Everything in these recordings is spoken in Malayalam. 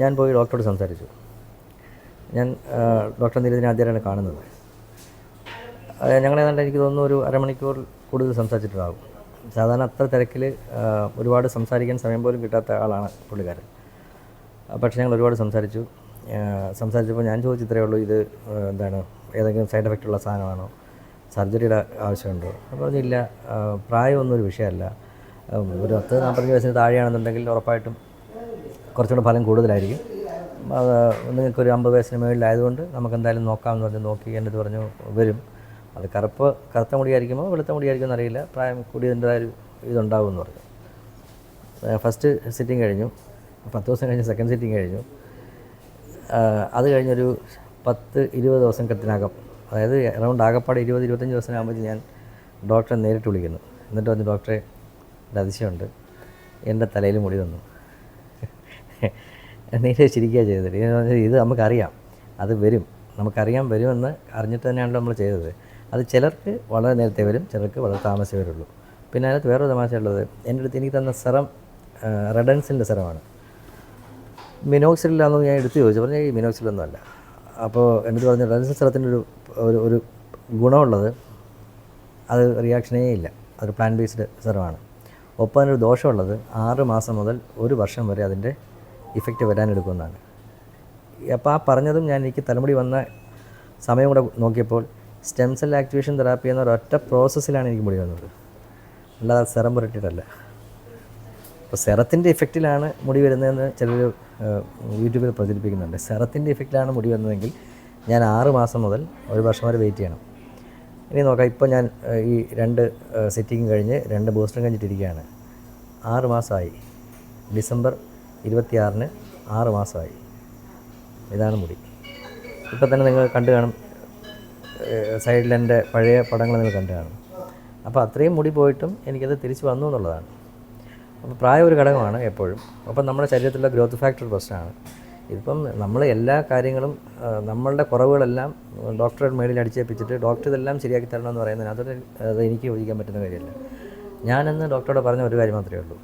ഞാൻ പോയി ഡോക്ടറോട് സംസാരിച്ചു. ഞാൻ ഡോക്ടർ നീരജിനെ ആദ്യമായിട്ടാണ് കാണുന്നത്. ഞങ്ങൾ ഏതാണ്ട് എനിക്ക് തോന്നുന്നു ഒരു അരമണിക്കൂർ കൂടുതൽ സംസാരിച്ചിട്ടുണ്ടാകും. സാധാരണ അത്ര തിരക്കിൽ ഒരുപാട് സംസാരിക്കാൻ സമയം പോലും കിട്ടാത്ത ആളാണ് പുള്ളിക്കാരൻ. പക്ഷേ ഞങ്ങൾ ഒരുപാട് സംസാരിച്ചു. സംസാരിച്ചപ്പോൾ ഞാൻ ചോദിച്ചു ഇത്രയേ ഉള്ളൂ ഇത് എന്താണ് ഏതെങ്കിലും സൈഡ് എഫക്റ്റ് ഉള്ള സാധനമാണോ? സർജറിയുടെ ആവശ്യമുണ്ടോ? അപ്പോൾ പറഞ്ഞില്ല പ്രായമൊന്നും ഒരു വിഷയമല്ല. ഒരു പത്ത് നാൽപ്പത്തഞ്ച് വയസ്സിന് താഴെയാണെന്നുണ്ടെങ്കിൽ ഉറപ്പായിട്ടും കുറച്ചുകൂടെ ഫലം കൂടുതലായിരിക്കും. അത് നിങ്ങൾക്കൊരു അമ്പത് വയസ്സിന് മുകളിലായതുകൊണ്ട് നമുക്ക് എന്തായാലും നോക്കാമെന്ന് പറഞ്ഞ് നോക്കി എന്റെ ഇത് പറഞ്ഞു വരും. അത് കറുപ്പ് കറുത്ത മുടിയായിരിക്കുമോ വെളുത്ത മുടിയായിരിക്കുമോ എന്നറിയില്ല. പ്രായം കൂടിയതിന്റെതായ ഒരു ഇതുണ്ടാവും എന്ന് പറഞ്ഞു ഫസ്റ്റ് സിറ്റിംഗ് കഴിഞ്ഞു. പത്ത് ദിവസം കഴിഞ്ഞ് സെക്കൻഡ് സിറ്റിംഗ് കഴിഞ്ഞു. അത് കഴിഞ്ഞൊരു പത്ത് ഇരുപത് ദിവസത്തിനകം അതായത് അറൗണ്ട് ആകപ്പാട് ഇരുപത് ഇരുപത്തഞ്ച് ദിവസത്തിനാകുമ്പോൾ ഞാൻ ഡോക്ടറെ നേരിട്ട് വിളിക്കുന്നു. എന്നിട്ട് പറഞ്ഞു ഡോക്ടറെ അതിശയമുണ്ട്. എന്റെ തലയിൽ മുടി വന്നു. നേരെ ചിരിക്കുക ചെയ്തത്. ഇത് നമുക്കറിയാം. അത് വരും. നമുക്കറിയാം വരുമെന്ന് അറിഞ്ഞിട്ട് തന്നെയാണല്ലോ നമ്മൾ ചെയ്തത്. അത് ചിലർക്ക് വളരെ നേരത്തെ വരും ചിലർക്ക് വളരെ താമസിച്ചേ വരുള്ളൂ. പിന്നെ അതിനകത്ത് വേറൊരു തമാശ ഉള്ളത് എന്റെ അടുത്ത് എനിക്ക് തന്ന സെറം റെഡൻസിന്റെ സെറമാണ്. മിനോക്സിലാണെന്ന് ഞാൻ എടുത്തു ചോദിച്ചു. പറഞ്ഞാൽ ഈ മിനോക്സിലൊന്നും അല്ല അപ്പോൾ എന്നിട്ട് പറഞ്ഞു റെഡൻസ് സെറത്തിന്റെ ഒരു ഒരു ഒരു ഗുണമുള്ളത് അത് റിയാക്ഷനേ ഇല്ല. അതൊരു പ്ലാൻ ബേസ്ഡ് സെറമാണ്. ഒപ്പം അതിനൊരു ദോഷമുള്ളത് ആറ് മാസം മുതൽ ഒരു വർഷം വരെ അതിന്റെ ഇഫക്റ്റ് വരാനെടുക്കുമെന്നാണ്. അപ്പോൾ ആ പറഞ്ഞതും ഞാൻ എനിക്ക് തലമുടി വന്ന സമയം കൂടെ നോക്കിയപ്പോൾ സ്റ്റെം സെൽ ആക്ടിവേഷൻ തെറാപ്പി എന്ന ഒരൊറ്റ പ്രോസസ്സിലാണ് എനിക്ക് മുടി വന്നത്. അല്ലാതെ സെറം പുരട്ടിയിട്ടല്ല അപ്പോൾ സെറത്തിന്റെ ഇഫക്റ്റിലാണ് മുടി വരുന്നതെന്ന് ചിലർ യൂട്യൂബിൽ പ്രചരിപ്പിക്കുന്നുണ്ട്. സെറത്തിന്റെ ഇഫക്റ്റിലാണ് മുടി വന്നതെങ്കിൽ ഞാൻ ആറ് മാസം മുതൽ ഒരു വർഷം വരെ വെയിറ്റ് ചെയ്യണം. ഇനി നോക്കാം ഇപ്പോൾ ഞാൻ ഈ രണ്ട് സെറ്റിങ് കഴിഞ്ഞ് രണ്ട് ബൂസ്റ്ററും കഴിഞ്ഞിട്ടിരിക്കുകയാണ്. ആറ് മാസമായി. ഡിസംബർ ഇരുപത്തിയാറിന് ആറ് മാസമായി. ഇതാണ് മുടി. ഇപ്പം തന്നെ നിങ്ങൾ കണ്ടു കാണും സൈഡിൽ എന്റെ പഴയ പടങ്ങൾ നിങ്ങൾ കണ്ടു കാണും. അപ്പോൾ അത്രയും മുടി പോയിട്ടും എനിക്കത് തിരിച്ചു വന്നു എന്നുള്ളതാണ്. അപ്പോൾ പ്രായം ഒരു ഘടകമാണ് എപ്പോഴും. അപ്പം നമ്മുടെ ശരീരത്തിലുള്ള ഗ്രോത്ത് ഫാക്ടർ പ്രശ്നമാണ്. ഇതിപ്പം നമ്മൾ എല്ലാ കാര്യങ്ങളും നമ്മളുടെ കുറവുകളെല്ലാം ഡോക്ടറെ മേളിൽ അടിച്ചേൽപ്പിച്ചിട്ട് ഡോക്ടർ ഇതെല്ലാം ശരിയാക്കി തരണം എന്ന് പറയുന്നതിന് അതൊരു അത് എനിക്ക് യോജിക്കാൻ പറ്റുന്ന കാര്യമല്ല. ഞാനെന്ന് ഡോക്ടറോട് പറഞ്ഞ ഒരു കാര്യം മാത്രമേ ഉള്ളൂ.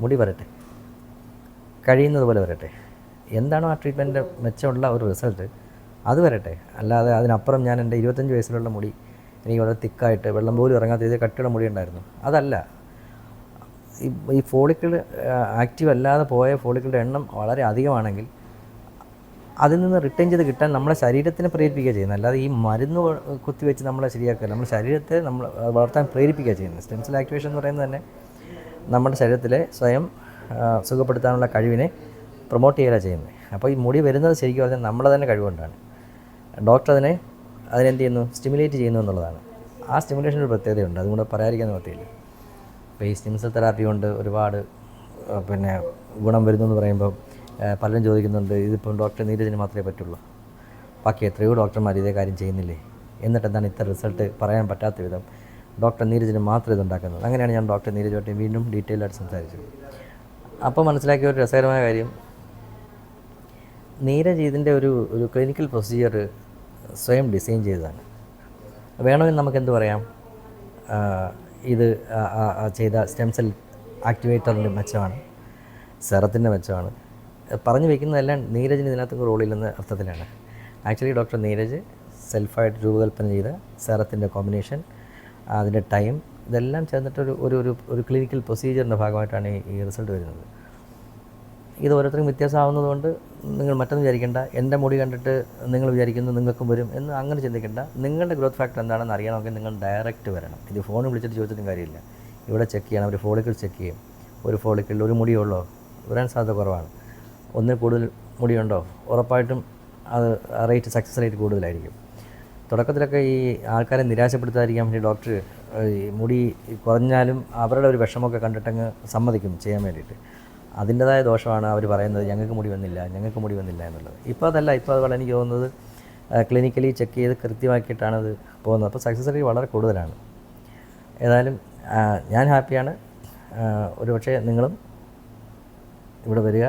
മുടി വരട്ടെ. കഴിയുന്നത് പോലെ വരട്ടെ. എന്താണോ ആ ട്രീറ്റ്മെന്റിന്റെ മെച്ചമുള്ള ഒരു റിസൾട്ട് അത് വരട്ടെ. അല്ലാതെ അതിനപ്പുറം ഞാൻ എന്റെ ഇരുപത്തഞ്ച് വയസ്സിലുള്ള മുടി എനിക്ക് വളരെ തിക്കായിട്ട് വെള്ളം പോലും ഇറങ്ങാത്ത രീതിയിൽ കട്ടിയുള്ള മുടി ഉണ്ടായിരുന്നു. അതല്ല. ഈ ഫോളിക്കിൾ ആക്റ്റീവ് അല്ലാതെ പോയ ഫോളിക്കിളുടെ എണ്ണം വളരെ അധികമാണെങ്കിൽ അതിൽ നിന്ന് റിട്ടേൺ ചെയ്ത് കിട്ടാൻ നമ്മളെ ശരീരത്തിനെ പ്രേരിപ്പിക്കുക ചെയ്യുന്നത്. അല്ലാതെ ഈ മരുന്ന് കുത്തിവെച്ച് നമ്മളെ ശരിയാക്കുക നമ്മുടെ ശരീരത്തെ നമ്മൾ വളർത്താൻ പ്രേരിപ്പിക്കുക ചെയ്യുന്നത്. സ്റ്റെം സെൽ ആക്ടിവേഷൻ എന്ന് പറയുന്നത് തന്നെ നമ്മുടെ ശരീരത്തിലെ സ്വയം സുഖപ്പെടുത്താനുള്ള കഴിവിനെ പ്രൊമോട്ട് ചെയ്യുക ചെയ്യുന്നത് അപ്പോൾ ഈ മുടി വരുന്നത് ശരിക്കും പറഞ്ഞാൽ നമ്മളെ തന്നെ കഴിവുകൊണ്ടാണ്. ഡോക്ടർ അതിനെ അതിനെന്ത് ചെയ്യുന്നു? സ്റ്റിമുലേറ്റ് ചെയ്യുന്നു എന്നുള്ളതാണ്. ആ സ്റ്റിമുലേഷൻ ഒരു പ്രത്യേകതയുണ്ട്. അതും കൂടെ പറയാതിരിക്കാൻ നിവർത്തിയില്ല അപ്പോൾ ഈ സ്റ്റിംസൽ തെറാപ്പി കൊണ്ട് ഒരുപാട് പിന്നെ ഗുണം വരുന്നു എന്ന് പറയുമ്പോൾ പലരും ചോദിക്കുന്നുണ്ട് ഇതിപ്പം ഡോക്ടർ നീരജിന് മാത്രമേ പറ്റുള്ളൂ. ബാക്കി എത്രയോ ഡോക്ടർമാർ ഇതേ കാര്യം ചെയ്യുന്നില്ലേ? എന്നിട്ട് എന്താണ് ഇത്ര റിസൾട്ട് പറയാൻ പറ്റാത്ത വിധം ഡോക്ടർ നീരജിന് മാത്രം ഇതുണ്ടാക്കുന്നത് അങ്ങനെയാണ് ഞാൻ ഡോക്ടർ നീരജുമായിട്ട് വീണ്ടും ഡീറ്റെയിൽ ആയിട്ട് സംസാരിച്ചത്. അപ്പോൾ മനസ്സിലാക്കിയ ഒരു രസകരമായ കാര്യം. നീരജ് ഇതിന്റെ ഒരു ഒരു ക്ലിനിക്കൽ പ്രൊസീജിയർ സ്വയം ഡിസൈൻ ചെയ്തതാണ്. വേണമെങ്കിൽ നമുക്ക് എന്ത് പറയാം ഇത് ചെയ്ത സ്റ്റെം സെൽ ആക്ടിവേറ്ററിന്റെ മെച്ചമാണ് സെറത്തിന്റെ മെച്ചമാണ്. പറഞ്ഞു വയ്ക്കുന്നതെല്ലാം നീരജിന് ഇതിനകത്ത് റോളില്ലെന്ന അർത്ഥത്തിലാണ്. ആക്ച്വലി ഡോക്ടർ നീരജ് സെൽഫായിട്ട് രൂപകൽപ്പന ചെയ്ത സെറത്തിന്റെ കോമ്പിനേഷൻ അതിന്റെ ടൈം ഇതെല്ലാം ചേർന്നിട്ടൊരു ഒരു ഒരു ഒരു ക്ലിനിക്കൽ പ്രൊസീജിയറിന്റെ ഭാഗമായിട്ടാണ് ഈ- റിസൾട്ട് വരുന്നത്. ഇത് ഓരോരുത്തർക്കും വ്യത്യാസമാവുന്നതുകൊണ്ട് നിങ്ങൾ മറ്റൊന്നും വിചാരിക്കേണ്ട. എന്റെ മുടി കണ്ടിട്ട് നിങ്ങൾ വിചാരിക്കുന്നു നിങ്ങൾക്കും വരും എന്ന് അങ്ങനെ ചിന്തിക്കേണ്ട. നിങ്ങളുടെ ഗ്രോത്ത് ഫാക്ടർ എന്താണെന്ന് അറിയണമെങ്കിൽ നിങ്ങൾ ഡയറക്റ്റ് വരണം. ഇത് ഫോണിൽ വിളിച്ചിട്ട് ചോദിച്ചിട്ടും കാര്യമില്ല. ഇവിടെ ചെക്ക് ചെയ്യണം ഒരു ഫോളിക്കിൾ ചെക്ക് ചെയ്യും. ഒരു ഫോളിക്കിൾ ഒരു മുടിയുള്ളോ വരാൻ സാധ്യത കുറവാണ്. ഒന്നിൽ കൂടുതൽ മുടിയുണ്ടോ? ഉറപ്പായിട്ടും അത് റേറ്റ് സക്സസ് റേറ്റ് കൂടുതലായിരിക്കും. തുടക്കത്തിലൊക്കെ ഈ ആൾക്കാരെ നിരാശപ്പെടുത്താതിരിക്കാൻ വേണ്ടി ഡോക്ടർ മുടി കുറഞ്ഞാലും അവരുടെ ഒരു വിഷമമൊക്കെ കണ്ടിട്ടങ്ങ് സമ്മതിക്കും ചെയ്യാൻ വേണ്ടിയിട്ട്. അതിന്റെതായ ദോഷമാണ് അവർ പറയുന്നത് ഞങ്ങൾക്ക് മുടി വന്നില്ല ഞങ്ങൾക്ക് മുടി വന്നില്ല എന്നുള്ളത്. ഇപ്പോൾ അതല്ല ഇപ്പോൾ അതുപോലെ എനിക്ക് തോന്നുന്നത് ക്ലിനിക്കലി ചെക്ക് ചെയ്ത് കൃത്യമാക്കിയിട്ടാണ് അത് പോകുന്നത്. അപ്പോൾ സക്സസ് റേറ്റ് വളരെ കൂടുതലാണ്. ഏതായാലും ഞാൻ ഹാപ്പിയാണ്. ഒരു പക്ഷേ നിങ്ങളും ഇവിടെ വരിക